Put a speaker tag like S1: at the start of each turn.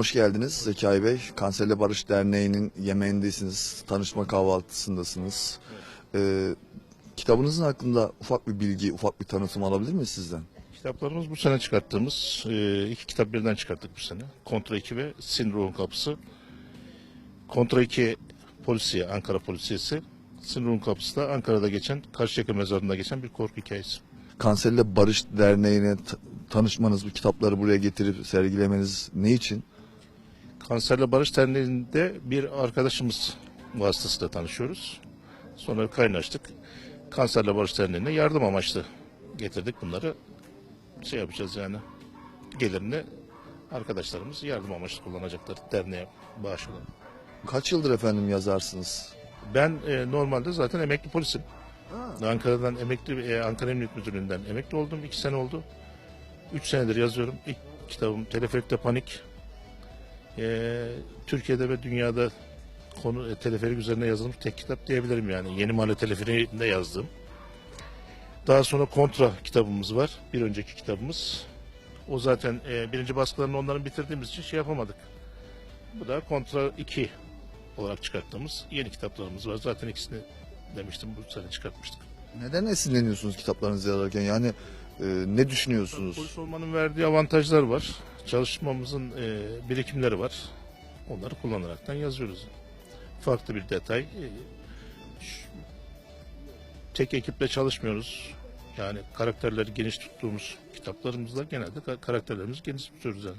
S1: hoş geldiniz Zekai Bey. Kanserle Barış Derneği'nin yemeğindesiniz, tanışma kahvaltısındasınız. Ee, kitabınızın hakkında ufak bir bilgi, ufak bir tanıtım alabilir miyiz sizden?
S2: Kitaplarımız bu sene çıkarttığımız e, iki kitap birden çıkarttık bu sene. Kontra 2 ve Sin Ruhun Kapısı. Kontra 2 polisiye, Ankara polisiyesi. Sin Ruhun Kapısı da Ankara'da geçen, Karşıyaka mezarında geçen bir korku hikayesi.
S1: Kanserle Barış Derneği'ne tanışmanız, bu kitapları buraya getirip sergilemeniz ne için?
S2: Kanserle Barış Derneği'nde bir arkadaşımız vasıtasıyla tanışıyoruz. Sonra kaynaştık. Kanserle Barış Derneği'ne yardım amaçlı getirdik bunları. Şey yapacağız yani. Gelirini arkadaşlarımız yardım amaçlı kullanacaklar derneğe bağış olarak.
S1: Kaç yıldır efendim yazarsınız?
S2: Ben e, normalde zaten emekli polisim. Ankara'dan emekli, e, Ankara Emniyet Müdürlüğü'nden emekli oldum. iki sene oldu. Üç senedir yazıyorum. İlk kitabım Teleferikte Panik. E, Türkiye'de ve dünyada konu e, teleferik üzerine yazılmış tek kitap diyebilirim yani. Yeni Mahalle Teleferiğinde yazdım. Daha sonra Kontra kitabımız var. Bir önceki kitabımız. O zaten e, birinci baskılarını onların bitirdiğimiz için şey yapamadık. Bu da Kontra 2 olarak çıkarttığımız yeni kitaplarımız var. Zaten ikisini demiştim bu sene çıkartmıştık.
S1: Neden esinleniyorsunuz kitaplarınızı yazarken? Yani e, ne düşünüyorsunuz?
S2: Polis olmanın verdiği avantajlar var. Çalışmamızın e, birikimleri var. Onları kullanaraktan yazıyoruz. Farklı bir detay. E, ş- tek ekiple çalışmıyoruz. Yani karakterleri geniş tuttuğumuz kitaplarımızda genelde ka- karakterlerimizi geniş tutuyoruz yani.